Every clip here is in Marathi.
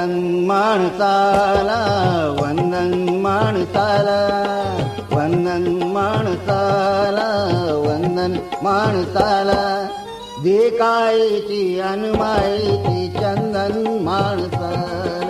वंदन माणसाला वंदन माणसाला वंदन माणसाला वंदन माणसाला. देकायची अनुमायची चंदन माणसाला.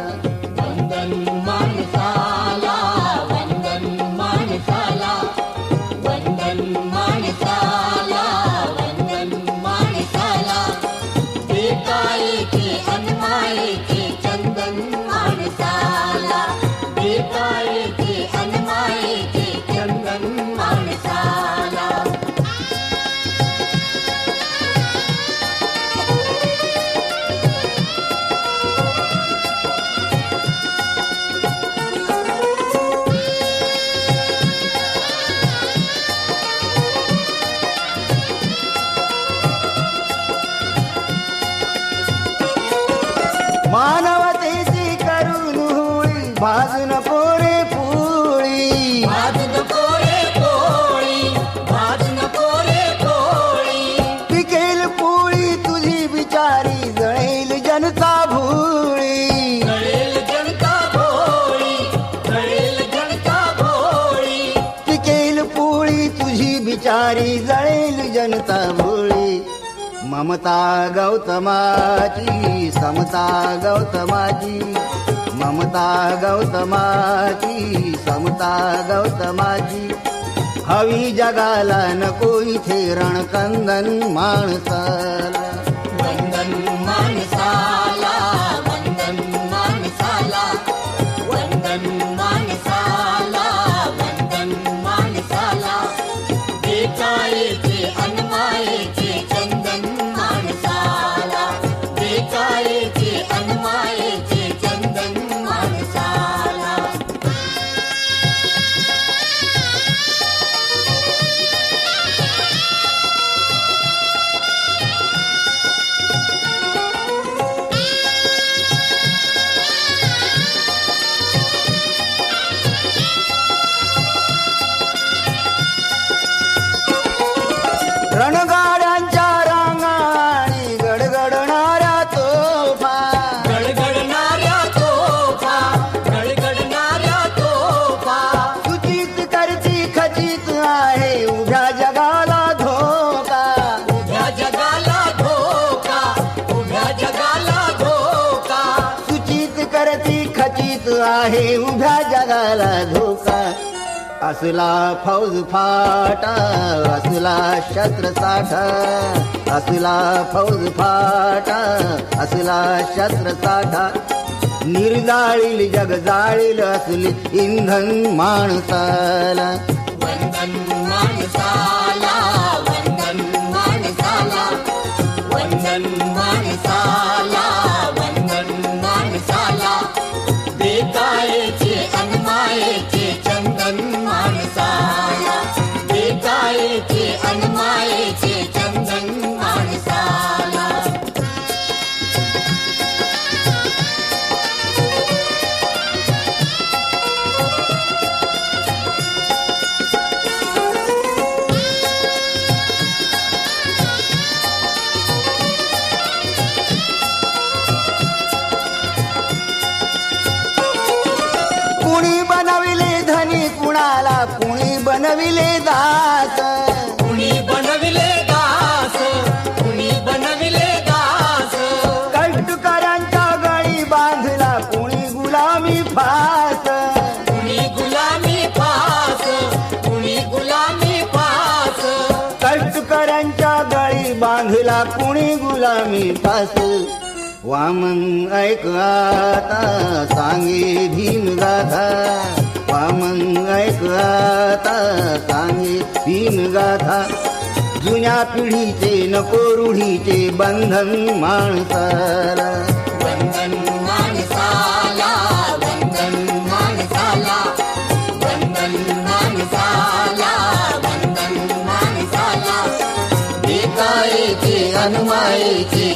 भाजून पोरे पोळी. भाजून कोरे पोळी भाजून कोरे पोळी. पिकेल पोळी तुझी बिचारी जळेल जनता भोळी. कळेल जनता भोळी कळेल जनता भोळी. पिकेल पोळी तुझी बिचारी जळेल जनता भोळी. ममता गौतमाची समता गौतमाची. ममता गौतमाची समता गौतमाची. हवी जगाला नको इथे रणकंदन माणसाला वंदन माणसाला रणगाड्यांच्या रांगाणी गडगडणाऱ्या तोफा. गडगडणाऱ्या तोफा गडगडणाऱ्या तोफा. करती खचित आहे उभ्या जगाला धोका. उभ्या जगाला धोका उभ्या जगाला धोका. सूचित करती खचित आहे उभ्या जगाला धोका. असला फौज फाटा असला शस्त्र साठा असला फौज फाटा असला शस्त्र साठा. निर्जाळील जग जाळील असली इंधन माणसाला. बांधला कुणी गुलामी पास. वामन ऐक आता सांगे भीम गाथा. वामन ऐक आता सांगे भीम गाथा. जुन्या पिढीचे नको रूढीचे बंधन माणसाला. अनुमायेचे